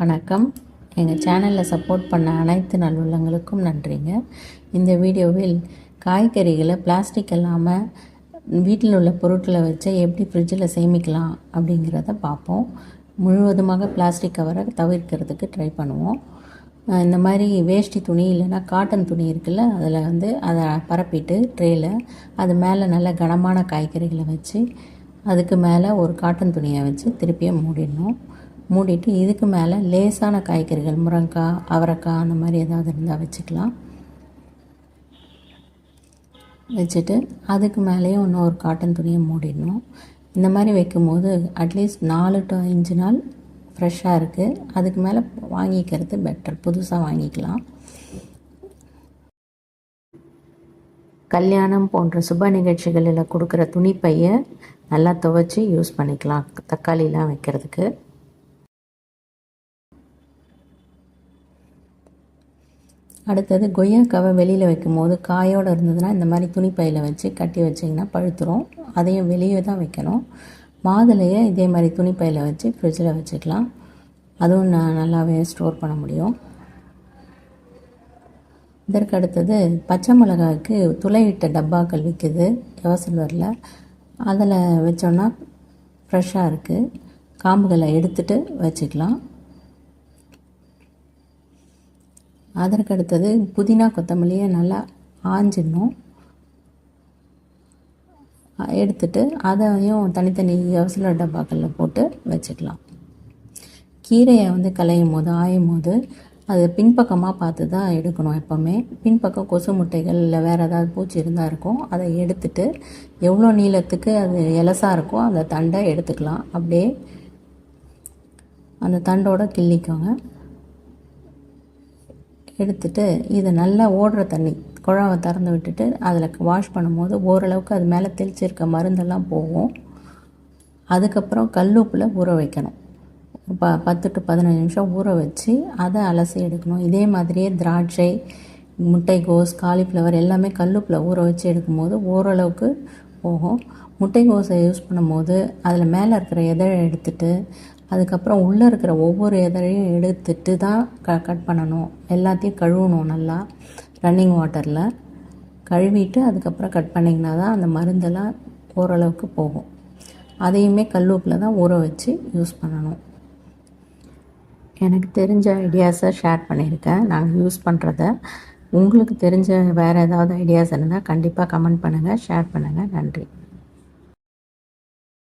வணக்கம். எங்கள் சேனலில் சப்போர்ட் பண்ண அனைத்து நல்லுள்ளங்களுக்கும் நன்றிங்க. இந்த வீடியோவில் காய்கறிகளை பிளாஸ்டிக் இல்லாமல் வீட்டில் உள்ள பொருட்களை வச்சு எப்படி ஃப்ரிட்ஜில் சேமிக்கலாம் அப்படிங்கிறத பார்ப்போம். முழுவதுமாக பிளாஸ்டிக் கவரை தவிர்க்கிறதுக்கு ட்ரை பண்ணுவோம். இந்த மாதிரி வேஷ்டி துணி இல்லைன்னா காட்டன் துணி இருக்குல்ல அதில் வந்து அதை பரப்பிட்டு ட்ரேயில் அது மேலே நல்ல கனமான காய்கறிகளை வச்சு அதுக்கு மேலே ஒரு காட்டன் துணியை வச்சு திருப்பியும் மூடிடணும். மூடிட்டு இதுக்கு மேலே லேசான காய்கறிகள் முருங்கைக்காய் அவரைக்காய் அந்த மாதிரி ஏதாவது இருந்தால் வச்சுக்கலாம். வச்சுட்டு அதுக்கு மேலேயும் இன்னொரு காட்டன் துணியை மூடிடணும். இந்த மாதிரி வைக்கும்போது அட்லீஸ்ட் நாலு டு அஞ்சு நாள் ஃப்ரெஷ்ஷாக இருக்குது அதுக்கு மேலே வாங்கிக்கிறது பெட்டர் புதுசாக வாங்கிக்கலாம். கல்யாணம் போன்ற சுப நிகழ்ச்சிகளில் கொடுக்குற துணிப்பையை நல்லா துவைச்சி யூஸ் பண்ணிக்கலாம். தக்காளிலாம் வைக்கிறதுக்கு. அடுத்தது கொய்யாக்காவை வெளியில் வைக்கும்போது காயோடு இருந்ததுன்னா இந்த மாதிரி துணிப்பையில் வச்சு கட்டி வச்சிங்கன்னா பழுத்துரும். அதையும் வெளியே தான் வைக்கணும். மாதுளையை இதே மாதிரி துணிப்பையில் வச்சு ஃப்ரிட்ஜில் வச்சுக்கலாம். அதுவும் நான் நல்லாவே ஸ்டோர் பண்ண முடியும். இதற்கு அடுத்தது பச்சை மிளகாய்க்கு துளையிட்ட டப்பாக்கள் விற்குது யோசல்வரில் அதில் வச்சோன்னா ஃப்ரெஷ்ஷாக இருக்குது காம்புகளை எடுத்துகிட்டு வச்சுக்கலாம். அதற்கு அடுத்தது புதினா கொத்தமல்லியை நல்லா ஆஞ்சிடணும். எடுத்துட்டு அதையும் தனித்தனி அவசர டப்பாக்களில் போட்டு வச்சுக்கலாம். கீரையை வந்து களையும் போது ஆயும் போது அது பின்பக்கமாக பார்த்து தான் எடுக்கணும் எப்போவுமே. பின்பக்கம் கொசு முட்டைகள் இல்லை வேறு ஏதாவது பூச்சி இருந்தால் இருக்கும் அதை எடுத்துட்டு எவ்வளோ நீளத்துக்கு அது எலசாக இருக்கோ அந்த தண்டை எடுத்துக்கலாம். அப்படியே அந்த தண்டோட கிள்ளிக்கோங்க. எடுத்துட்டு இதை நல்லா ஓடுற தண்ணி குழாவை திறந்து விட்டுட்டு அதில் வாஷ் பண்ணும்போது ஓரளவுக்கு அது மேலே தெளிச்சிருக்க மருந்தெல்லாம் போகும். அதுக்கப்புறம் கல்லுப்பில் ஊற வைக்கணும். ப பத்து டு பதினஞ்சு நிமிஷம் ஊற வச்சு அதை அலசி எடுக்கணும். இதே மாதிரியே திராட்சை முட்டைகோஸ் காலிஃப்ளவர் எல்லாமே கல்லுப்பில் ஊற வச்சு எடுக்கும்போது ஓரளவுக்கு போகும். முட்டைகோஸை யூஸ் பண்ணும்போது அதில் மேலே இருக்கிற எதை எடுத்துட்டு அதுக்கப்புறம் உள்ளே இருக்கிற ஒவ்வொரு எதழையும் எடுத்துட்டு தான் க கட் பண்ணணும். எல்லாத்தையும் கழுவணும் நல்லா ரன்னிங் வாட்டரில் கழுவிட்டு அதுக்கப்புறம் கட் பண்ணிங்கன்னா தான் அந்த மருந்தெல்லாம் ஓரளவுக்கு போகும். அதையுமே கல்லூப்பில் தான் ஊற வச்சு யூஸ் பண்ணணும். எனக்கு தெரிஞ்ச ஐடியாஸை ஷேர் பண்ணியிருக்கேன். நாங்கள் யூஸ் பண்ணுறத உங்களுக்கு தெரிஞ்ச வேறு ஏதாவது ஐடியாஸ் இருந்தால் கண்டிப்பாக கமெண்ட் பண்ணுங்கள் ஷேர் பண்ணுங்கள் நன்றி.